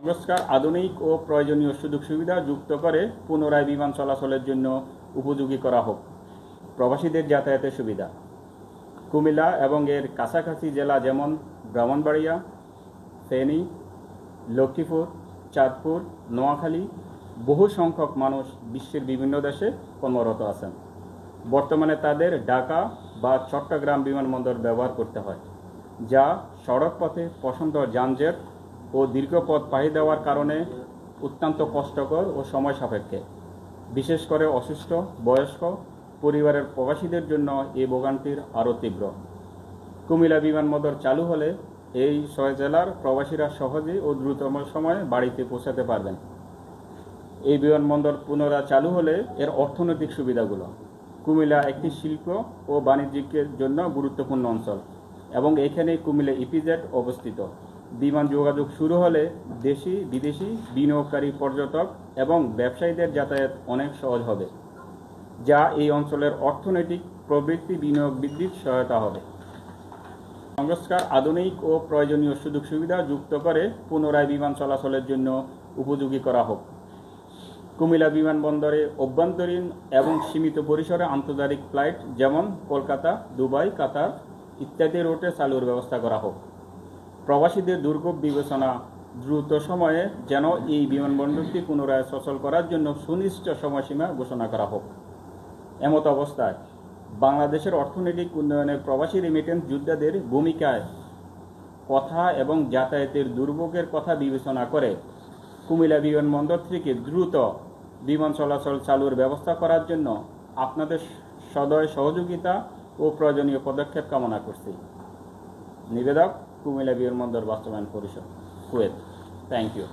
সংস্কার, আধুনিক ও প্রয়োজনীয় সুযোগ সুবিধা যুক্ত করে পুনরায় বিমান চলাচলের জন্য উপযোগী করা হোক। প্রবাসীদের যাতায়াতের সুবিধা। কুমিল্লা এবং এর কাছাকাছি জেলা যেমন ব্রাহ্মণবাড়িয়া, ফেনী, লক্ষ্মীপুর, চাঁদপুর, নোয়াখালী, বহু সংখ্যক মানুষ বিশ্বের বিভিন্ন দেশে কর্মরত আছেন। বর্তমানে তাদের ঢাকা বা চট্টগ্রাম বিমানবন্দর ব্যবহার করতে হয়, যা সড়ক পথে পছন্দ যানজট ও দীর্ঘ পথ পাড়ি দেওয়ার কারণে অত্যন্ত কষ্টকর ও সময় সাপেক্ষে। বিশেষ করে অসুস্থ, বয়স্ক পরিবারের প্রবাসীদের জন্য এই ভোগান্তির আরও তীব্র। কুমিল্লা বিমানবন্দর চালু হলে এই ছয় জেলার প্রবাসীরা সহজে ও দ্রুততম সময়ে বাড়িতে পৌঁছাতে পারবেন। এই বিমানবন্দর পুনরায় চালু হলে এর অর্থনৈতিক সুবিধাগুলো। কুমিল্লা একটি শিল্প ও বাণিজ্যিকের জন্য গুরুত্বপূর্ণ অঞ্চল এবং এখানে কুমিল্লা ইপিজেড অবস্থিত। বিমান যোগাযোগ শুরু হলে দেশি, বিদেশি বিনিয়োগকারী পর্যটক এবং ব্যবসায়ীদের যাতায়াত অনেক সহজ হবে, যা এই অঞ্চলের অর্থনৈতিক প্রবৃত্তি বিনিয়োগ বৃদ্ধির সহায়তা হবে। সংস্কার, আধুনিক ও প্রয়োজনীয় সুযোগ সুবিধা যুক্ত করে পুনরায় বিমান চলাচলের জন্য উপযোগী করা হোক। কুমিল্লা বিমানবন্দরে অভ্যন্তরীণ এবং সীমিত পরিসরে আন্তর্জাতিক ফ্লাইট যেমন কলকাতা, দুবাই, কাতার ইত্যাদি রুটে চালুর ব্যবস্থা করা হোক। প্রবাসীদের দুর্ভোগ বিবেচনা দ্রুত সময়ে যেন এই বিমানবন্দরটি পুনরায় সচল করার জন্য সুনিশ্চিত সময়সীমা ঘোষণা করা হোক। এমত অবস্থায় বাংলাদেশের অর্থনৈতিক উন্নয়নে প্রবাসী রেমিটেন্স যোদ্ধাদের ভূমিকায় কথা এবং যাতায়াতের দুর্ভোগের কথা বিবেচনা করে কুমিল্লা বিমানবন্দর থেকে দ্রুত বিমান চলাচল চালুর ব্যবস্থা করার জন্য আপনাদের সদয় সহযোগিতা ও প্রয়োজনীয় পদক্ষেপ কামনা করছি। নিবেদক কুমিল্লা বিমানবন্দর বাস্তবায়ন পরিষদ কুয়েত। Thank you